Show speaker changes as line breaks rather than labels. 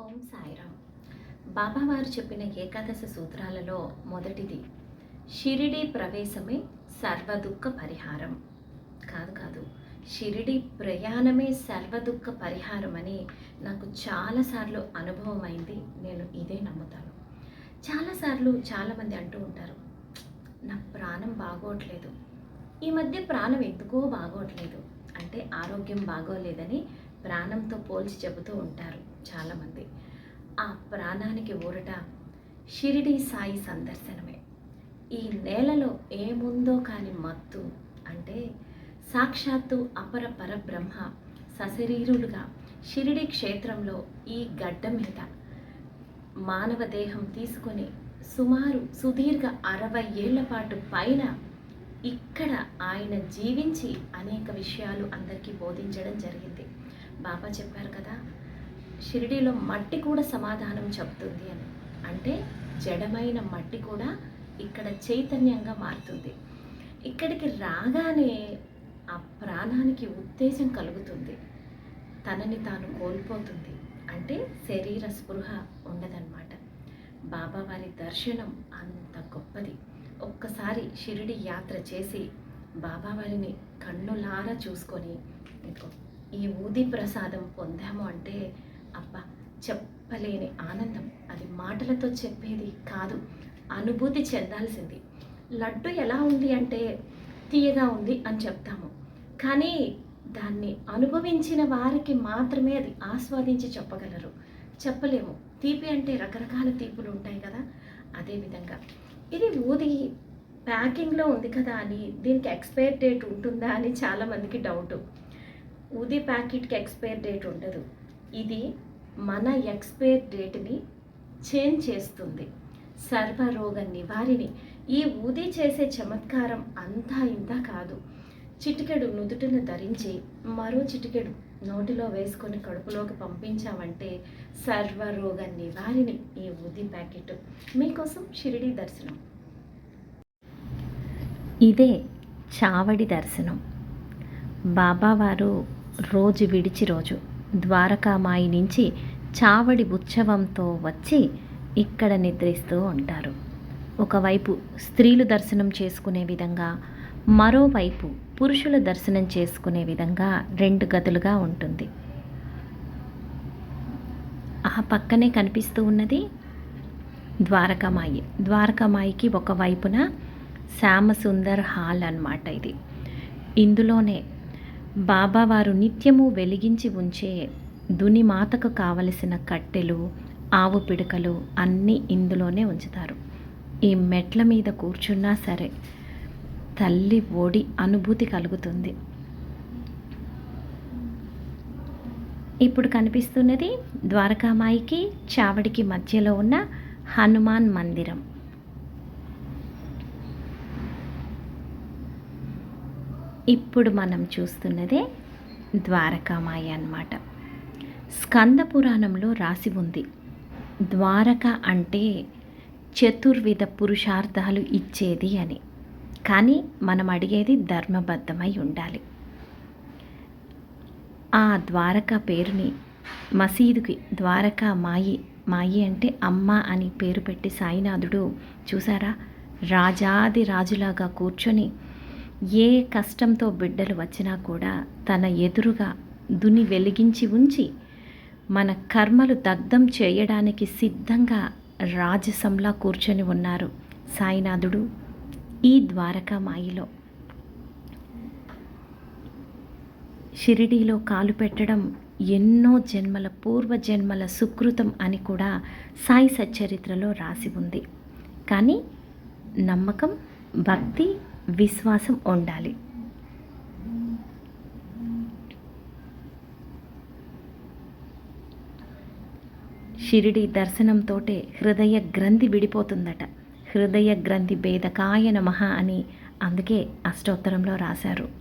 ఓం సాయిరామ్. బాబావారు చెప్పిన ఏకాదశ సూత్రాలలో మొదటిది షిరిడి ప్రవేశమే సర్వదుఃఖ పరిహారం. కాదు కాదు షిరిడి ప్రయాణమే సర్వదుఃఖ పరిహారం అని నాకు చాలాసార్లు అనుభవం అయింది నేను ఇదే నమ్ముతాను. చాలాసార్లు చాలామంది అంటూ ఉంటారు నా ప్రాణం బాగోట్లేదు. ఈ మధ్య ప్రాణం ఎందుకో బాగోట్లేదు. అంటే ఆరోగ్యం బాగోలేదని ప్రాణంతో పోల్చి చెబుతూ ఉంటారు చాలామంది. ఆ ప్రాణానికి ఊరట షిరిడి సాయి సందర్శనమే. ఈ నేలలో ఏముందో కాని మత్తు అంటే సాక్షాత్తు అపర పరబ్రహ్మ సశరీరులుగా షిరిడి క్షేత్రంలో ఈ గడ్డ మీద మానవ దేహం తీసుకొని సుమారు సుదీర్ఘ అరవై ఏళ్ళ పాటు పైన ఇక్కడ ఆయన జీవించి అనేక విషయాలు అందరికీ బోధించడం జరిగింది. బాబా చెప్పారు కదా షిరిడీలో మట్టి కూడా సమాధానం చెప్తుంది అని. అంటే జడమైన మట్టి కూడా ఇక్కడ చైతన్యంగా మారుతుంది. ఇక్కడికి రాగానే ఆ ప్రాణానికి ఉత్తేజం కలుగుతుంది. తనని తాను కోల్పోతుంది. అంటే శరీర స్పృహ ఉండదన్నమాట. బాబా వారి దర్శనం అంత గొప్పది. ఒక్కసారి షిరిడి యాత్ర చేసి బాబా వారిని కన్నులారా చూసుకొని ఇదిగో ఈ ఊది ప్రసాదం పొందాము అంటే అబ్బా చెప్పలేని ఆనందం. అది మాటలతో చెప్పేది కాదు అనుభూతి చెందాల్సింది. లడ్డు ఎలా ఉంది అంటే తీయగా ఉంది అని చెప్తాము. కానీ దాన్ని అనుభవించిన వారికి మాత్రమే అది ఆస్వాదించి చెప్పగలరు. చెప్పలేము. తీపి అంటే రకరకాల తీపులు ఉంటాయి కదా అదేవిధంగా ఇది ఊది ప్యాకింగ్లో ఉంది కదా అని దీనికి ఎక్స్పైర్ డేట్ ఉంటుందా అని చాలామందికి డౌటు. ఊది ప్యాకెట్కి ఎక్స్పైర్ డేట్ ఉండదు. ఇది మన ఎక్స్పైర్ డేట్ని చేంజ్ చేస్తుంది. సర్వరోగ నివారిణి. ఈ ఊది చేసే చమత్కారం అంతా ఇంత కాదు. చిటికెడు నుదుటిన ధరించి మరో చిటికెడు నోటిలో వేసుకొని కడుపులోకి పంపించామంటే సర్వరోగ నివారిణి ఈ ఊది ప్యాకెట్. మీకోసం షిరిడి దర్శనం. ఇదే చావడి దర్శనం. బాబావారు రోజు విడిచి రోజు ద్వారకామాయి నుంచి చావడి ఉత్సవంతో వచ్చి ఇక్కడ నిద్రిస్తూ ఉంటారు. ఒకవైపు స్త్రీలు దర్శనం చేసుకునే విధంగా మరోవైపు పురుషుల దర్శనం చేసుకునే విధంగా రెండు గదులుగా ఉంటుంది. ఆ పక్కనే కనిపిస్తూ ఉన్నది ద్వారకామాయి. ద్వారకామాయికి ఒక వైపున శ్యామసుందర్ హాల్ అన్నమాట ఇది. ఇందులోనే బాబావారు నిత్యము వెలిగించి ఉంచే దుని మాతకు కావలసిన కట్టెలు ఆవు పిడకలు అన్నీ ఇందులోనే ఉంచుతారు. ఈ మెట్ల మీద కూర్చున్నా సరే తల్లి ఓడి అనుభూతి కలుగుతుంది. ఇప్పుడు కనిపిస్తున్నది ద్వారకామాయికి చావడికి మధ్యలో ఉన్న హనుమాన్ మందిరం. ఇప్పుడు మనం చూస్తున్నదే ద్వారకామాయ అన్నమాట. స్కంద పురాణంలో రాసి ఉంది. ద్వారక అంటే చతుర్విధ పురుషార్థాలు ఇచ్చేది అని. కానీ మనం అడిగేది ధర్మబద్ధమై ఉండాలి. ఆ ద్వారక పేరుని మసీదుకి ద్వారకా మాయి మాయి అంటే అమ్మ అని పేరు పెట్టి సాయినాథుడు చూసారా? రాజాది రాజులాగా కూర్చొని ఏ కష్టంతో బిడ్డలు వచ్చినా కూడా తన ఎదురుగా దుని వెలిగించి ఉంచి మన కర్మలు దగ్ధం చేయడానికి సిద్ధంగా రాజసంలా కూర్చొని ఉన్నారు సాయినాథుడు ఈ ద్వారకా మాయిలో. షిరిడీలో కాలు పెట్టడం ఎన్నో జన్మల పూర్వ జన్మల సుకృతం అని కూడా సాయి సచ్చరిత్రలో రాసి ఉంది. కానీ నమ్మకం భక్తి విశ్వాసం ఉండాలి. షిరిడి దర్శనంతోటే హృదయ గ్రంథి విడిపోతుందట. హృదయ గ్రంథి భేదకాయ నమ అని అందుకే అష్టోత్తరంలో రాశారు.